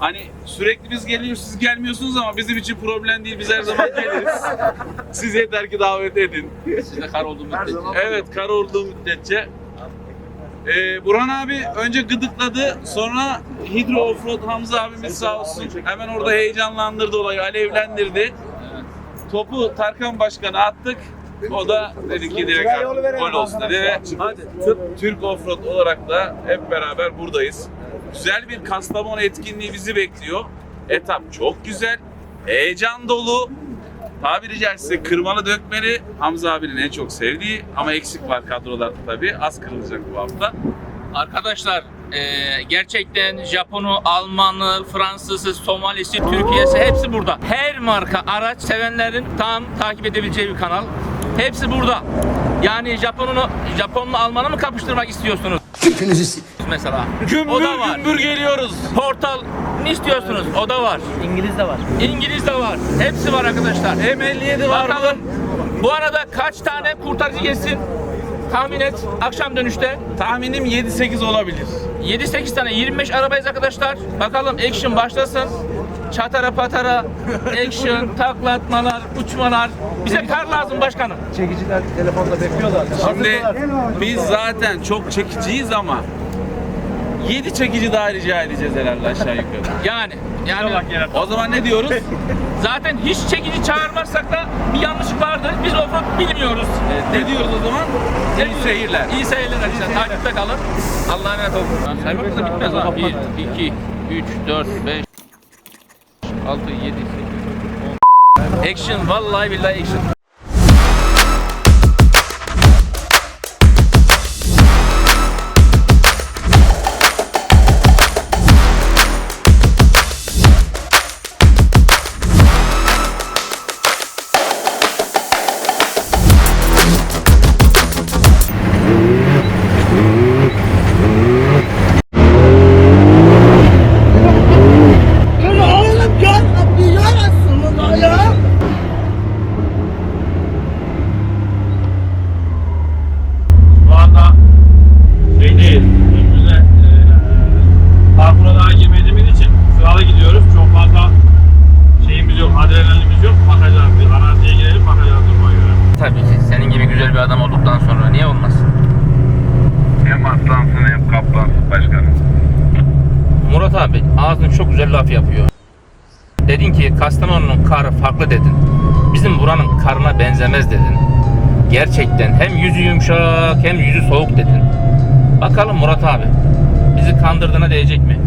Hani sürekli biz geliyoruz, siz gelmiyorsunuz ama bizim için problem değil. Biz her zaman geliriz. Siz yeter ki davet edin. Sizde kar olduğu müddetçe. Evet, kar olduğu müddetçe. Ee, Burhan abi önce gıdıkladı, sonra Hidro Offroad Hamza abimiz sağ olsun. Hemen orada heyecanlandırdı olayı, alevlendirdi. Topu Tarkan Başkan'a attık. O da dedi ki direkt gol olsun dedi ve Türk Offroad olarak da hep beraber buradayız. Güzel bir Kastamonu etkinliği bizi bekliyor. Etap çok güzel, heyecan dolu. Tabiri caizse kırmalı dökmeli Hamza abinin en çok sevdiği ama eksik var kadrolarda tabii. Az kırılacak bu hafta. Arkadaşlar e, gerçekten Japonu, Almanı, Fransızı, Somalisi, Türkiye'si hepsi burada. Her marka araç sevenlerin tam takip edebileceği bir kanal. Hepsi burada. Yani Japonunu, Japonla Almanı mı kapıştırmak istiyorsunuz? Hepinizi Mesela. Gümbür o da var. gümbür geliyoruz. Portal ne istiyorsunuz? O da var. İngiliz de var. İngiliz de var. Hepsi var arkadaşlar. M57 var? Bakalım bu arada kaç tane kurtarıcı geçsin? Tahmin et. Akşam dönüşte. Tahminim 7-8 olabilir. 7-8 tane 25 arabayız arkadaşlar. Bakalım action başlasın. Çatara patara, action, taklatmalar, uçmalar. Bize kar lazım başkanım. Çekiciler telefonda bekliyorlar. Şimdi biz zaten çok çekiciyiz ama 7 çekici daha rica edeceğiz herhalde aşağı yukarı. Yani yani O zaman ne diyoruz? zaten hiç çekici çağırmazsak da bir yanlışlık vardır. Biz offroad bilmiyoruz. ne diyoruz o zaman? İyi seyirler. İyi seyirler arkadaşlar. Takipte kalın. Allah'a emanet olun. Saymak da bitmez ha. 1, 2, 3, 4, 5, 6, 7, 8, 10. Action. Vallahi billahi action. Karı farklı dedin. Bizim buranın karına benzemez dedin. Gerçekten hem yüzü yumuşak hem yüzü soğuk dedin. Bakalım Murat abi bizi kandırdığına değecek mi?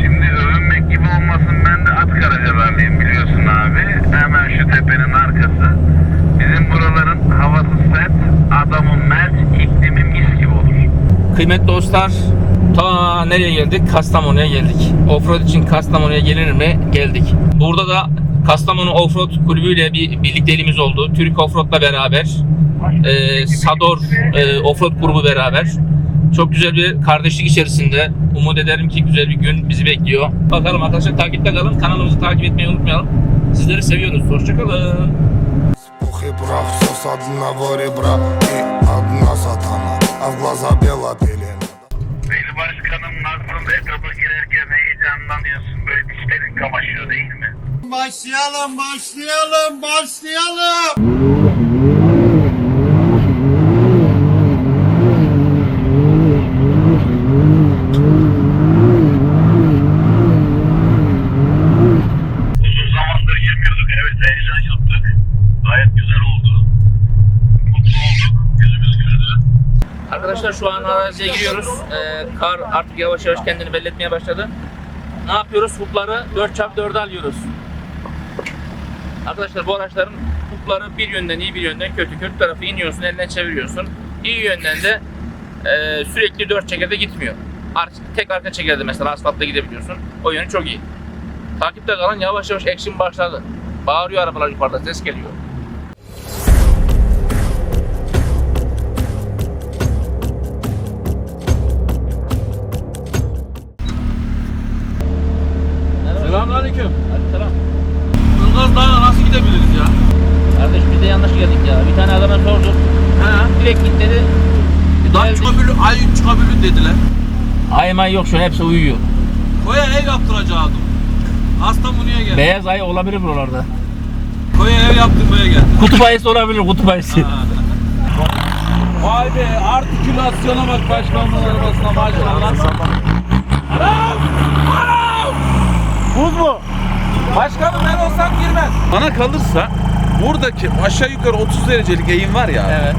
Şimdi övünmek gibi olmasın ben de Atkaracalarlıyım biliyorsun abi. Hemen şu tepenin arkası. Bizim buraların havası sert, adamın mert, iklimi mis gibi olur. Kıymetli dostlar ta nereye geldik? Kastamonu'ya geldik. Offroad için Kastamonu'ya gelir mi? Geldik. Burada da Kastamonu Offroad Kulübü ile bir birlikteliğimiz oldu. Türk Offroad'la beraber. e, Sador e, Offroad grubu beraber. Çok güzel bir kardeşlik içerisinde. Umut ederim ki güzel bir gün bizi bekliyor. Bakalım arkadaşlar takipte kalın. Kanalımızı takip etmeyi unutmayalım. Sizleri seviyoruz. Hoşçakalın. Пух и прах, все с одного ребра И одна сатана, а в глаза бела пелена Beyli başkanım etapa girerken heyecanlanıyorsun böyle dişlerin kamaşıyor değil mi? Başlayalım, başlayalım, başlayalım. Uzun zamandır girmiyorduk evet heyecan yaptık. Gayet güzel oldu. Mutlu olduk, yüzümüz güldü. Arkadaşlar şu an araziye giriyoruz. Ee, kar artık yavaş yavaş kendini belli etmeye başladı. Ne yapıyoruz? Hupları 4x4'e alıyoruz. Arkadaşlar bu araçların hupları bir yönden iyi bir yönden kötü. Kötü tarafı iniyorsun, elinden çeviriyorsun. İyi yönden de e, sürekli 4 çekerde gitmiyor. Ar- tek arka çekerde mesela asfaltta gidebiliyorsun. O yönü çok iyi. Takipte kalan yavaş yavaş action başladı. Bağırıyor arabalar yukarıda ses geliyor. Gidebiliriz ya? Kardeş biz de yanlış geldik ya. Bir tane adama sorduk. He. Direkt git dedi. Geldik. çıkabilir, ay çıkabilir dediler. Ay may yok şu an hepsi uyuyor. Koya ev yaptıracaktım. Hastamunu'ya geldim. Beyaz ay olabilir buralarda. Koya ev yaptırmaya geldim. Kutup ayısı olabilir kutup ayısı. Vay be artikülasyona bak başkanlığın arabasına maşallah. Anam! Anam! Buz mu? Başkanım ben olsam girmez. Bana kalırsa buradaki aşağı yukarı 30 derecelik eğim var ya. Evet.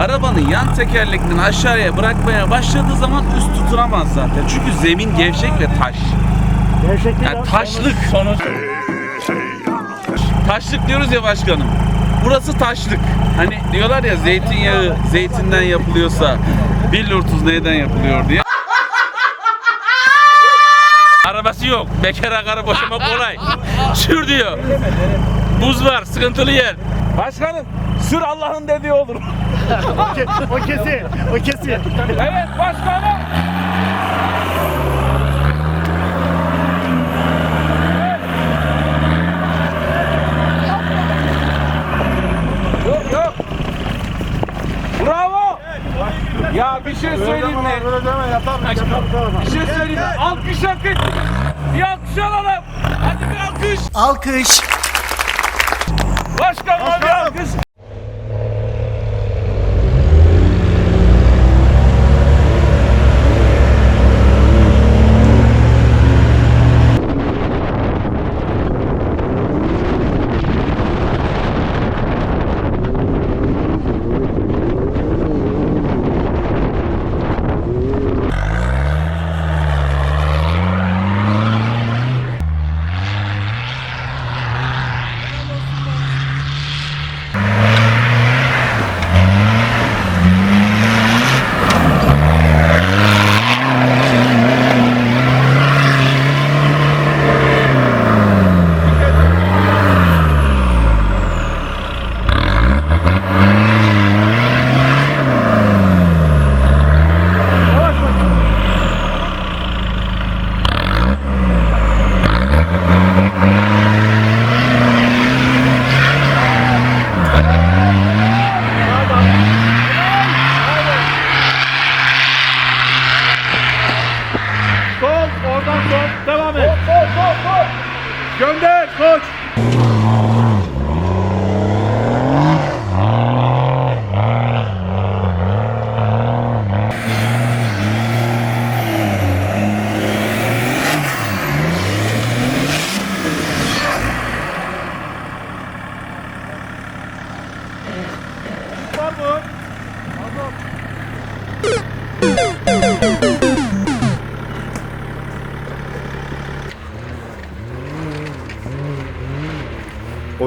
Arabanın yan tekerleklerini aşağıya bırakmaya başladığı zaman üst tutunamaz zaten. Çünkü zemin gevşek ve taş. Yani taşlık. Sonuç. Taşlık diyoruz ya başkanım. Burası taşlık. Hani diyorlar ya zeytinyağı zeytinden yapılıyorsa billurtuz neyden yapılıyor diye. Arabası yok. Bekara karı boşama kolay. Sür diyor. Buz var, sıkıntılı yer. Başkanım sür Allah'ın dediği olur. O kesin. O kesin. evet başkanım. Yok yok. Bravo. Ya bir şey söyleyeyim mi? Bir şey söyleyeyim mi? Alkış hak. Bir alkış alalım. Hadi bir alkış. Alkış. Başkanıma bir alkış. Sol. Oradan sol. Devam et. Sol sol sol. Gönder. Koç.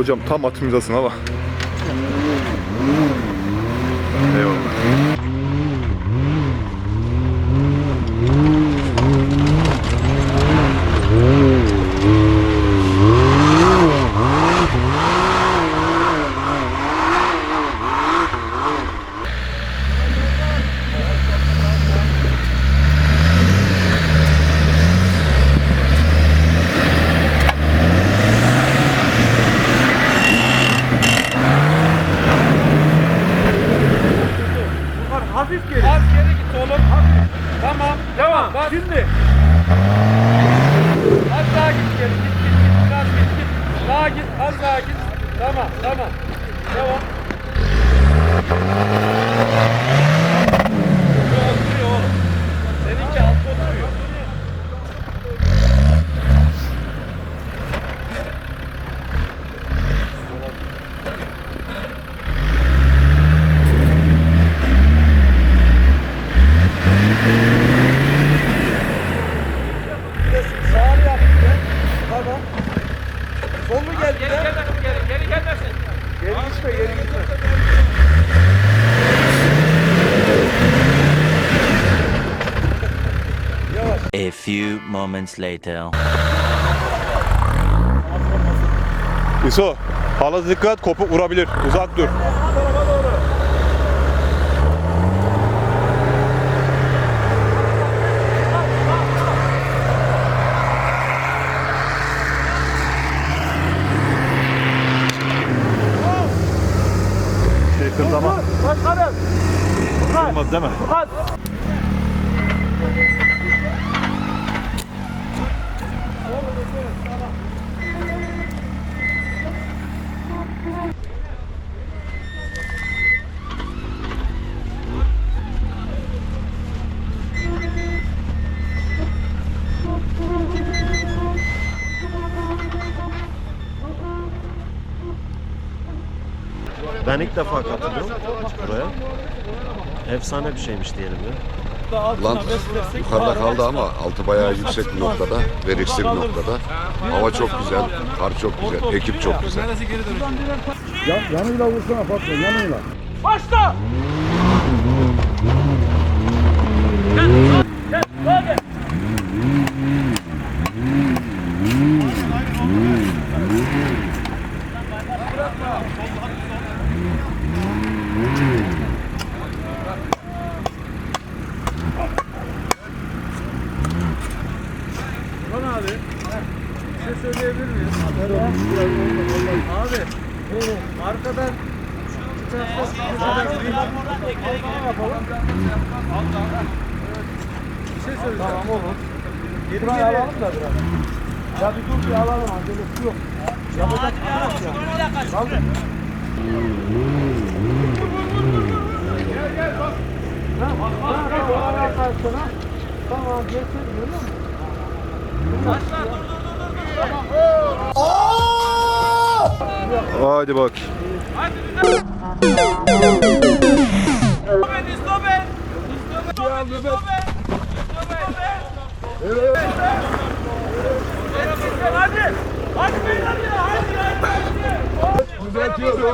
Hocam tam atımızdasın ama. Eyvallah. Hafif geri. Az geri git oğlum. Hafif. Tamam. Devam. Bak. Şimdi. Az daha git geri. Git git git. Biraz git git. Daha git. Az daha git. Tamam. Tamam. Devam. Oturuyor oğlum. Seninki altta oturuyor. Sağını yap. Tamam. Sol mu geldi? Geri gelmesin, geri, geri gelmesin. Geri gitme, geri gitme. A few moments later. İso, hala dikkat kopuk vurabilir. Uzak dur. Şey kırdama. Başkanım. Olmaz değil mi? Bas. Ben ilk defa katılıyorum buraya. Efsane bir şeymiş diyelim ya. Lan yukarıda kaldı ama altı bayağı yüksek bir noktada ve riskli bir noktada. Hava çok güzel, kar çok güzel, ekip çok güzel. Başla! Burhan abi, bir şey söyleyebilir miyim? Abi, bu arkadan bir tarafta bir yapalım. Bir şey söyleyeceğim. Tamam olur. Geri geri alalım da biraz. Ya bir dur bir alalım. Acelesi yok. Yapacak bir şey yok ya. Kaldır. Gel gel bak. Ha, bak bak bak. Bak bak sana. Tamam geçsin görüyor musun? Başla dur dur dur dur. Tamam. Hadi bak. Hadi.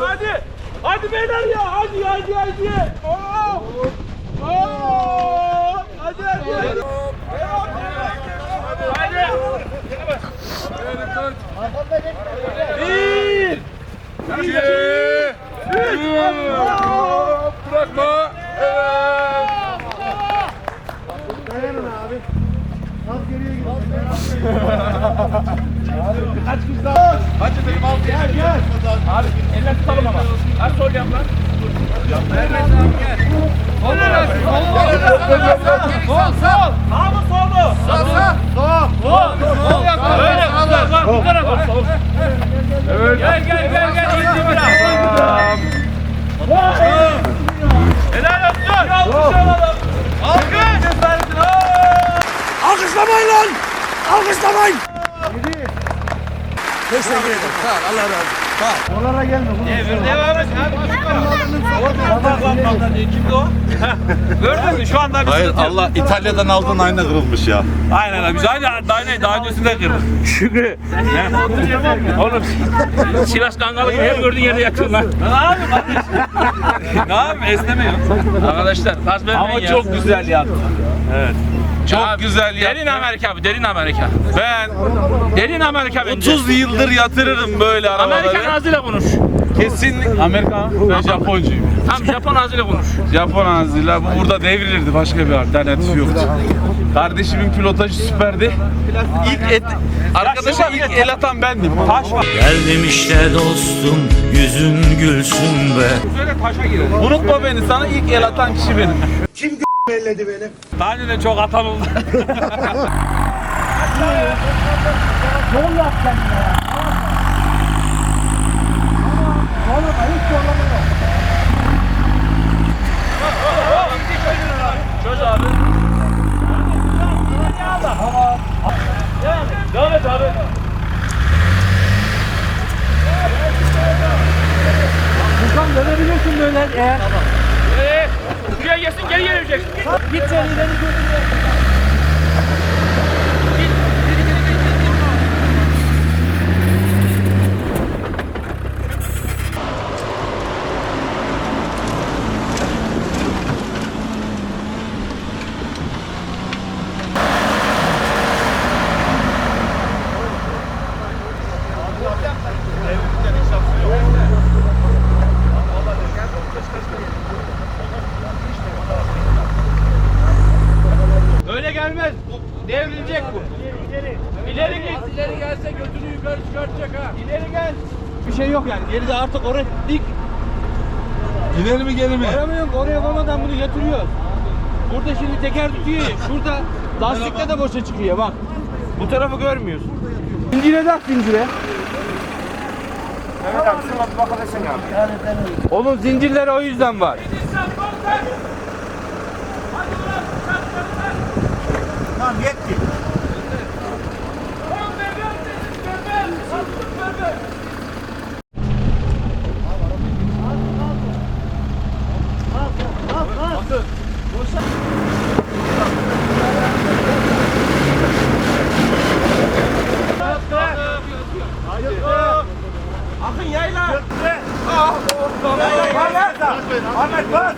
Hadi. Hadi beyler ya. Hadi hadi hadi. Oo. Oo. Hadi hadi. Hadi. Bir. İki. Üç. Bırakma. Evet. Dayanın abi. Az geriye gidin. Kaç kız daha? Hadi benim al. Gel gel. Abi eller tutalım ama. Her sol yap lan. Mehmet abi gel. Sol sol. Sol sol. Sağ mı sol mu? Sağ sağ. Sol. Sol. Sol yap. Öyle. Bak bu tarafa. Evet. Gel gel gel gel. İndi biraz. Helal olsun. Alkış alalım. Alkış. Alkışlamayın lan! Alkışlamayın! Teşekkür ederim. Sağ ol. Allah razı olsun. Oralara gelme. Devir devam et abi. Kimdi o? Gördün mü? Şu anda bir Hayır. Allah İtalya'dan aldığın ayna kırılmış ya. Aynen abi. Biz aynı ne daha öncesinde kırdık. Şükrü. Oğlum Sivas Kangalı gibi her gördüğün yerde yatıyorsun lan. Ne yapayım kardeşim? ne yapayım esnemiyorum. Arkadaşlar gaz vermeyin Ama ya. çok güzel yattı. Evet. Çok Abi, güzel yattı. Derin Amerika abi derin Amerika. Ben Derin Amerika bence. 30 yıldır yatırırım böyle Amerikan arabaları. Ağzıyla konuş. Kesinlikle. Amerika. Ben Japoncuyum. Tam Japon ağzıyla konuş. Japon ağzıyla bu burada devrilirdi. Başka bir alternatif yoktu. Kardeşimin pilotajı süperdi. İlk et, arkadaşa ilk el atan bendim. Taş var. Geldim işte dostum yüzün gülsün be. Unutma beni. Sana ilk el atan kişi benim. Kim belledi beni? Daha önce de çok atan oldu. Yol yapacağım ya. Zorlama abi. Furkan dönebilirsin böyle eğer. Ee, buraya gelsin geri gelecek. Git sen ileri götür. Öyle gelmez. Bu devrilecek bu. İleri. İleri git. İleri gelse götünü yukarı çıkartacak ha. İleri gel. Bir şey yok yani. Geride artık oraya dik. İleri mi geri mi? Oraya yok. Oraya koymadan bunu götürüyor. Burada şimdi teker tutuyor ya. Şurada lastikte de boşa çıkıyor bak. Bu tarafı görmüyorsun. Zincire tak zincire. Evet abi şuna bir bakabilirsin abi. Oğlum zincirler o yüzden var. Tamam yetti. Ahmet bas.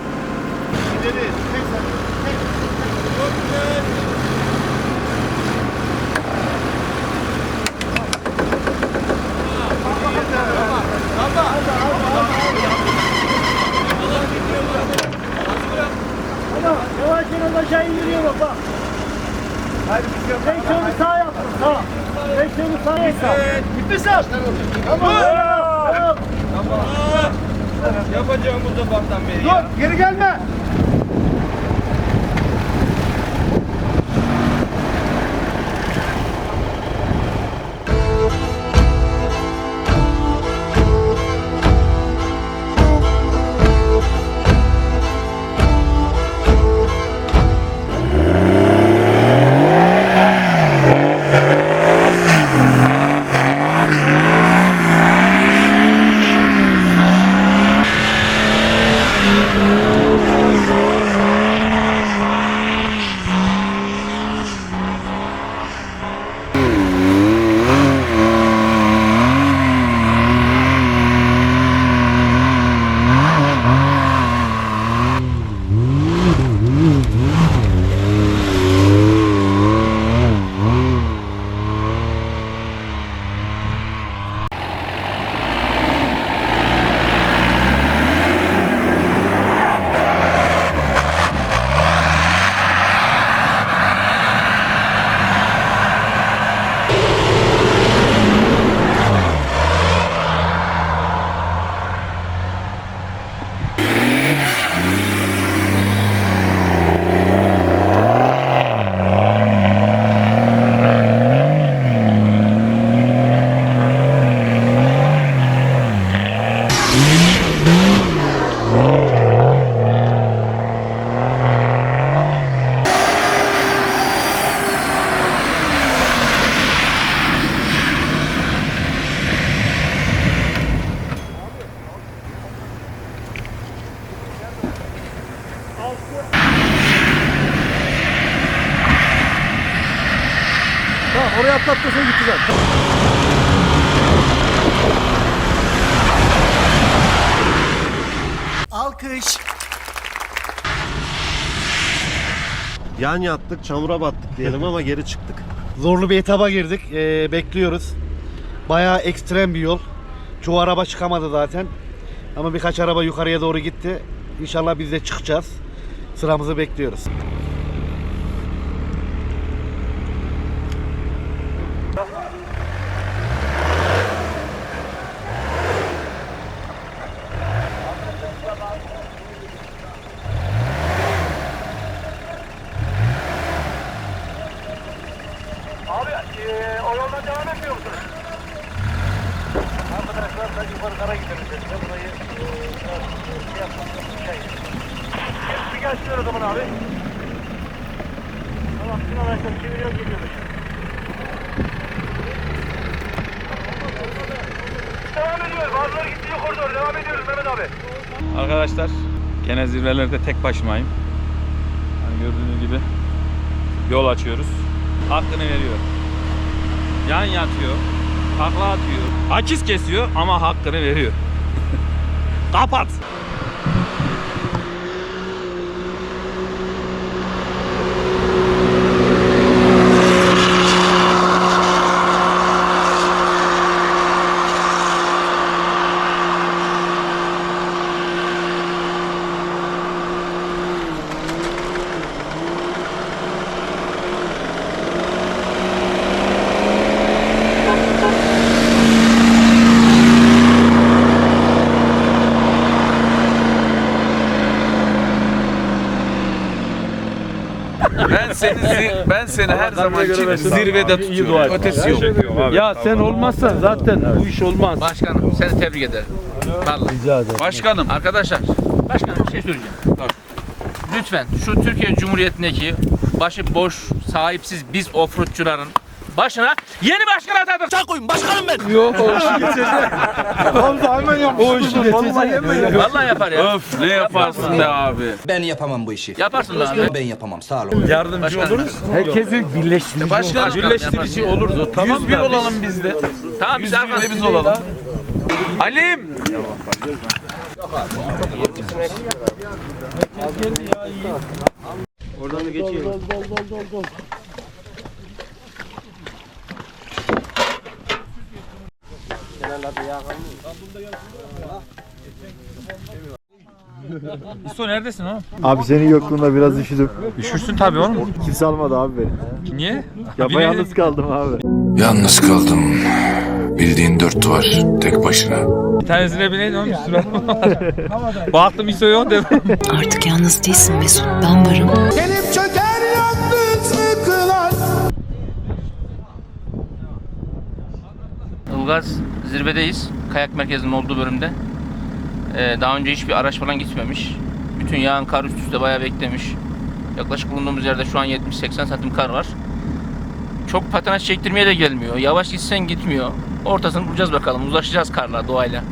Yavaş yavaş aşağı indiriyor bak bak. Direksiyonu sağ yaptın sağ. Direksiyonu sağ yaptın. Gitti sen. Tamam. Tamam. Yapacağım bu sabahtan beri Dur geri gelme. Yan yattık, çamura battık diyelim ama geri çıktık. Zorlu bir etaba girdik. Ee, bekliyoruz. Bayağı ekstrem bir yol. Çoğu araba çıkamadı zaten. Ama birkaç araba yukarıya doğru gitti. İnşallah biz de çıkacağız. Sıramızı bekliyoruz. Abi e, o yoldan devam etmiyor musunuz? Arkadaşlar ben yukarı kara gidelim dedim. Ben burayı e, biraz e, şey yapmam şey. Hepsi geçmiyor o zaman abi. Tamam çeviriyor geliyormuş. Devam ediyoruz. Bazıları gitti yukarı doğru. Devam ediyoruz Mehmet abi. Arkadaşlar gene zirvelerde tek başımayım. Hani gördüğünüz gibi yol açıyoruz. Hakkını veriyor. Yan yatıyor. Takla atıyor. Akiz kesiyor ama hakkını veriyor. Kapat. Ben seni zi- ben seni her zaman için zirvede tutuyorum. Ötesi yok. Ya sen olmazsan zaten bu iş olmaz. Başkanım seni tebrik ederim. Vallahi. Başkanım Arkadaşlar, başkanım bir şey söyleyeceğim. Lütfen şu Türkiye Cumhuriyeti'ndeki başı boş, sahipsiz biz offroadçuların başına yeni başkan atadık. Çak koyun başkanım ben. Yok o işi geçecek. Hamza hemen yapmış. O işi geçecek. Vallahi yapar ya. öf ne yaparsın be abi. Ben yapamam bu işi. Yaparsın be abi. Ben yapamam sağ olun. Yardımcı Başkanım. oluruz. Herkesi birleştirecek. Başkanım Başkanım birleştirici olurdu. Tamam 101 olalım biz de. Tamam biz 101 de biz olalım. Alim! İso neredesin oğlum? Abi senin yokluğunda biraz üşüdüm. Üşürsün tabii oğlum. Kimse almadı abi beni. Niye? Yapayalnız kaldım abi. Yalnız kaldım. Bildiğin dört duvar. Tek başına. Bir tanesine bineydin oğlum üstüne. Baktım İso yok dedim. Artık yalnız değilsin Mesut. Ben varım. Elim çöker yalnız sıkılan Ilgaz zirvedeyiz. Kayak merkezinin olduğu bölümde. Ee, daha önce hiçbir araç falan gitmemiş. Bütün yağın kar üst üste bayağı beklemiş. Yaklaşık bulunduğumuz yerde şu an 70-80 santim kar var. Çok patinaj çektirmeye de gelmiyor. Yavaş gitsen gitmiyor. Ortasını bulacağız bakalım. Uzlaşacağız karla, doğayla.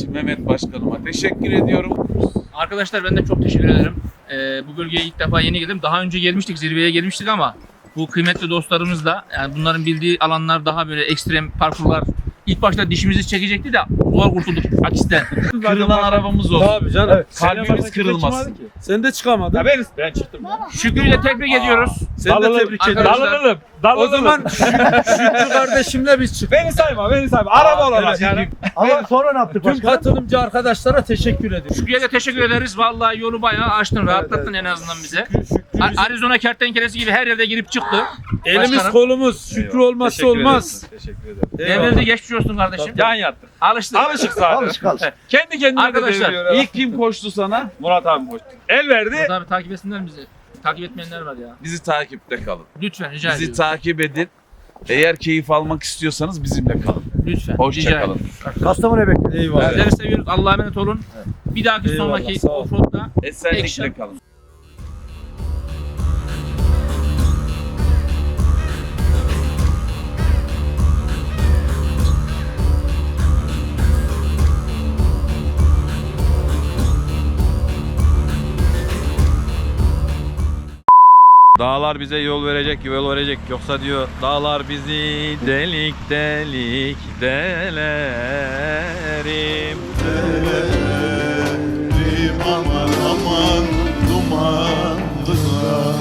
İçin Mehmet Başkanıma teşekkür ediyorum. Arkadaşlar ben de çok teşekkür ederim. Ee, bu bölgeye ilk defa yeni geldim. Daha önce gelmiştik, zirveye gelmiştik ama bu kıymetli dostlarımız da yani bunların bildiği alanlar daha böyle ekstrem parkurlar. İlk başta dişimizi çekecekti de zor kurtulduk akisten. Kırılan arabamız oldu. Tabii canım. Kalbimiz kırılmasın. Sen de çıkamadın. Ya ben, ben çıktım. Şükrü'yü de tebrik ediyoruz. Seni de tebrik. Arkadaşlar- Dalalım. Dalalım. O zaman Şükrü kardeşimle biz çık. Beni sayma, beni sayma. Araba olarak yani. Ama sonra ne yaptık Tüm katılımcı arkadaşlara teşekkür ediyorum. Şükrü'ye de teşekkür ederiz. Vallahi yolu bayağı açtın, rahatlattın en azından bize. Arizona kertenkelesi gibi her yerde girip çıktı. Elimiz kolumuz Şükrü olmazsa olmaz. Devrinize geçmiş olsun kardeşim. Yan yattık. Alıştık. Alışık zaten. Alışık alışık. Kendi kendine Arkadaşlar, de deviriyor. İlk kim koştu sana? Murat abi koştu. El verdi. Murat abi takip etsinler bizi. Takip etmeyenler var ya. Bizi takipte kalın. Lütfen rica Bizi ediyorum. takip edin. Eğer keyif almak istiyorsanız bizimle kalın. Lütfen. Hoşça kalın. ediyorum. Kastamonu bekle. Eyvallah. Sizleri seviyoruz. Allah'a emanet olun. Bir dahaki Eyvallah, sonraki sağ ol. offroad'da Esenlikle Action. kalın. Dağlar bize yol verecek, yol verecek. Yoksa diyor dağlar bizi delik delik delerim. aman aman dumanlılar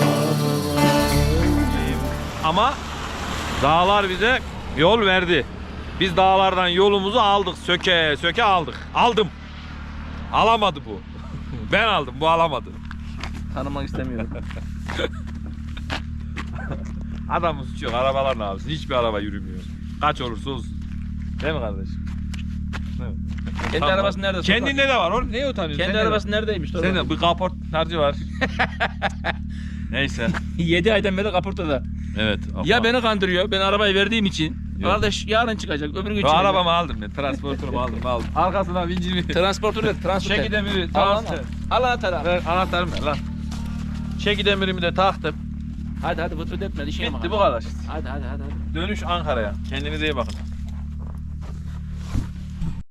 ama dağlar bize yol verdi. Biz dağlardan yolumuzu aldık. Söke söke aldık. Aldım. Alamadı bu. ben aldım. Bu alamadı. Tanımak istemiyorum. Adamın suçu yok. Arabalar ne yapsın? Hiçbir araba yürümüyor. Kaç olursa olsun. Değil mi kardeşim? Kendi Tamam. arabası nerede? Kendinde de var. Oğlum neye utanıyorsun? Kendi Sen de- arabası neredeymiş? Senin de bir kaport harcı var. Neyse. 7 aydan beri kaportada. Evet. Ya beni kandırıyor. Ben arabayı verdiğim için. Yok. Kardeş yarın çıkacak. Öbür gün çıkacak. arabamı aldım ben. Transporturumu aldım aldım. Arkasına vincimi. Transportör de transportör. Çeki demiri. Al, al, Transfer. al anahtarı. Ver anahtarımı ver lan. Çeki demirimi de taktım. Hadi hadi vıt vıt etme. işine Bitti bak. bu kadar. Hadi hadi hadi. hadi. Dönüş Ankara'ya. Kendinize iyi bakın.